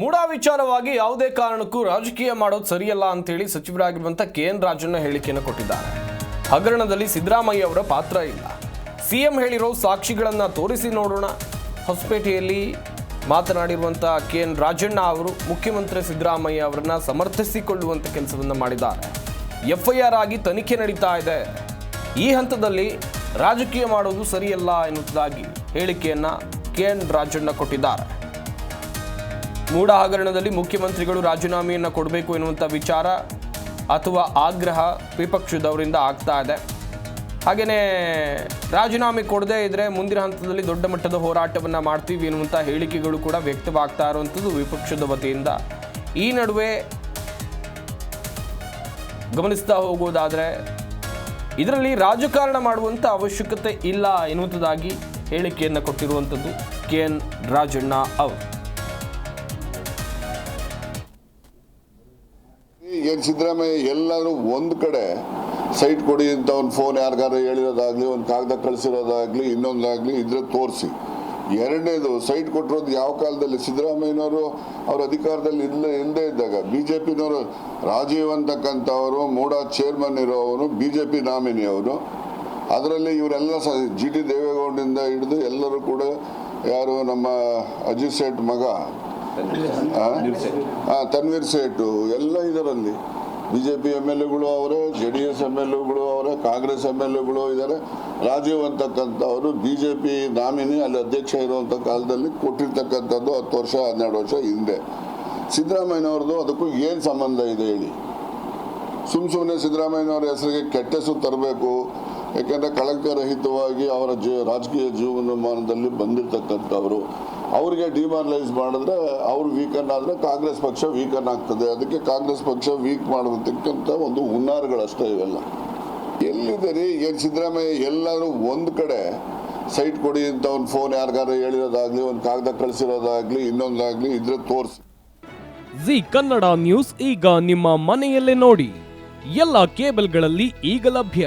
ಮೂಡಾ ವಿಚಾರವಾಗಿ ಯಾವುದೇ ಕಾರಣಕ್ಕೂ ರಾಜಕೀಯ ಮಾಡೋದು ಸರಿಯಲ್ಲ ಅಂತೇಳಿ ಸಚಿವರಾಗಿರುವಂಥ ಕೆ ಎನ್ ರಾಜಣ್ಣ ಹೇಳಿಕೆಯನ್ನು ಕೊಟ್ಟಿದ್ದಾರೆ. ಹಗರಣದಲ್ಲಿ ಸಿದ್ದರಾಮಯ್ಯ ಅವರ ಪಾತ್ರ ಇಲ್ಲ. ಸಿಎಂ ಹೇಳಿರೋ ಸಾಕ್ಷಿಗಳನ್ನ ತೋರಿಸಿ ನೋಡೋಣ. ಹೊಸಪೇಟೆಯಲ್ಲಿ ಮಾತನಾಡಿರುವಂಥ ಕೆ ಎನ್ ರಾಜಣ್ಣ ಅವರು ಮುಖ್ಯಮಂತ್ರಿ ಸಿದ್ದರಾಮಯ್ಯ ಅವರನ್ನ ಸಮರ್ಥಿಸಿಕೊಳ್ಳುವಂಥ ಕೆಲಸವನ್ನು ಮಾಡಿದ್ದಾರೆ. ಎಫ್ಐಆರ್ ಆಗಿ ತನಿಖೆ ನಡೀತಾ ಇದೆ. ಈ ಹಂತದಲ್ಲಿ ರಾಜಕೀಯ ಮಾಡೋದು ಸರಿಯಲ್ಲ ಎನ್ನುವುದಾಗಿ ಹೇಳಿಕೆಯನ್ನು ಕೆ ಎನ್ ರಾಜಣ್ಣ ಕೊಟ್ಟಿದ್ದಾರೆ. ಮೂಡ ಹಗರಣದಲ್ಲಿ ಮುಖ್ಯಮಂತ್ರಿಗಳು ರಾಜೀನಾಮೆಯನ್ನು ಕೊಡಬೇಕು ಎನ್ನುವಂಥ ವಿಚಾರ ಅಥವಾ ಆಗ್ರಹ ವಿಪಕ್ಷದವರಿಂದ ಆಗ್ತಾ ಇದೆ. ಹಾಗೆಯೇ ರಾಜೀನಾಮೆ ಕೊಡದೇ ಇದ್ದರೆ ಮುಂದಿನ ಹಂತದಲ್ಲಿ ದೊಡ್ಡ ಮಟ್ಟದ ಹೋರಾಟವನ್ನು ಮಾಡ್ತೀವಿ ಎನ್ನುವಂಥ ಹೇಳಿಕೆಗಳು ಕೂಡ ವ್ಯಕ್ತವಾಗ್ತಾ ಇರುವಂಥದ್ದು ವಿಪಕ್ಷದ ವತಿಯಿಂದ. ಈ ನಡುವೆ ಗಮನಿಸ್ತಾ ಹೋಗೋದಾದರೆ ಇದರಲ್ಲಿ ರಾಜಕಾರಣ ಮಾಡುವಂಥ ಅವಶ್ಯಕತೆ ಇಲ್ಲ ಎನ್ನುವಂಥದ್ದಾಗಿ ಹೇಳಿಕೆಯನ್ನು ಕೊಟ್ಟಿರುವಂಥದ್ದು ಕೆ ಎನ್ ರಾಜಣ್ಣ ಅವರು. ಏನು ಸಿದ್ದರಾಮಯ್ಯ ಎಲ್ಲರೂ ಒಂದು ಕಡೆ ಸೈಟ್ ಕೊಡಿ ಅಂತ ಒಂದು ಫೋನ್ ಯಾರಿಗಾರು ಹೇಳಿರೋದಾಗ್ಲಿ, ಒಂದು ಕಾಗದ ಕಳಿಸಿರೋದಾಗಲಿ, ಇನ್ನೊಂದಾಗ್ಲಿ ಇದ್ರೆ ತೋರಿಸಿ. ಎರಡನೇದು, ಸೈಟ್ ಕೊಟ್ಟಿರೋದು ಯಾವ ಕಾಲದಲ್ಲಿ? ಸಿದ್ದರಾಮಯ್ಯನವರು ಅವ್ರ ಅಧಿಕಾರದಲ್ಲಿ ಇಲ್ಲ ಇಲ್ಲದೆ ಇದ್ದಾಗ ಬಿ ಜೆ ಪಿನವರು ರಾಜೀವ್ ಅಂತಕ್ಕಂಥವರು, ಮೂಡ ಚೇರ್ಮನ್ ಇರೋವನು ಬಿ ಜೆ ಪಿ ನಾಮಿನಿ ಅವರು ಅದರಲ್ಲಿ ಇವರೆಲ್ಲ ಸಹ ಜಿ ಟಿ ದೇವೇಗೌಡರಿಂದ ಹಿಡಿದು ಎಲ್ಲರೂ ಕೂಡ ಯಾರು ನಮ್ಮ ಅಜಿತ್ ಶೇಟ್ ಮಗ ಆ, ತನ್ವೀರ್ ಸೇಠು ಎಲ್ಲ ಇದರಲ್ಲಿ B J P M L ಎಗಳು ಅವರೇ J D S M L ಎಗಳು ಅವರೇ ಕಾಂಗ್ರೆಸ್ ಎಂ ಎಲ್ ಎಗಳು ಇದ್ದಾರೆ. ರಾಜೀವ್ ಅಂತಕ್ಕಂಥವರು ಬಿ ಜೆ ನಾಮಿನಿ ಅಲ್ಲಿ ಅಧ್ಯಕ್ಷ ಇರುವಂಥ ಕಾಲದಲ್ಲಿ ಕೊಟ್ಟಿರ್ತಕ್ಕಂಥದ್ದು ಹತ್ತು ವರ್ಷ ಹನ್ನೆರಡು ವರ್ಷ ಹಿಂದೆ. ಸಿದ್ದರಾಮಯ್ಯನವ್ರದ್ದು ಅದಕ್ಕೂ ಏನು ಸಂಬಂಧ ಇದೆ ಹೇಳಿ. ಸುಮ್ಮ ಸುಮ್ಮನೆ ಸಿದ್ದರಾಮಯ್ಯನವರ ಹೆಸರಿಗೆ ಕೆಟ್ಟ ಹೆಸರು ತರಬೇಕು. ಯಾಕೆಂದರೆ ಕಳಂಕರಹಿತವಾಗಿ ಅವರ ಜೀ, ರಾಜಕೀಯ ಜೀವನಮಾನದಲ್ಲಿ ಬಂದಿರತಕ್ಕಂಥವ್ರು. ಅವ್ರಿಗೆ ಡಿಮಾರಲೈಸ್ ಮಾಡಿದ್ರೆ ಅವ್ರು ವೀಕನ್ ಆದರೆ ಕಾಂಗ್ರೆಸ್ ಪಕ್ಷ ವೀಕನ್ ಆಗ್ತದೆ ಅದಕ್ಕೆ ಕಾಂಗ್ರೆಸ್ ಪಕ್ಷ ವೀಕ್ ಮಾಡತಕ್ಕಂಥ ಒಂದು ಹುನ್ನಾರಗಳಷ್ಟೇ ಇವೆಲ್ಲ. ಎಲ್ಲಿದೆ ರೀ? ಏನು ಸಿದ್ದರಾಮಯ್ಯ ಎಲ್ಲರೂ ಒಂದು ಕಡೆ ಸೈಟ್ ಕೊಡಿ ಅಂತ ಒಂದು ಫೋನ್ ಯಾರಿಗಾರು ಹೇಳಿರೋದಾಗ್ಲಿ ಒಂದು ಕಾಗದ ಕಳಿಸಿರೋದಾಗ್ಲಿ, ಇನ್ನೊಂದಾಗ್ಲಿ ಇದ್ರೆ ತೋರಿಸಿ. ಜಿ ಕನ್ನಡ ನ್ಯೂಸ್ ಈಗ ನಿಮ್ಮ ಮನೆಯಲ್ಲೇ ನೋಡಿ. ಎಲ್ಲ ಕೇಬಲ್ಗಳಲ್ಲಿ ಈಗ ಲಭ್ಯ.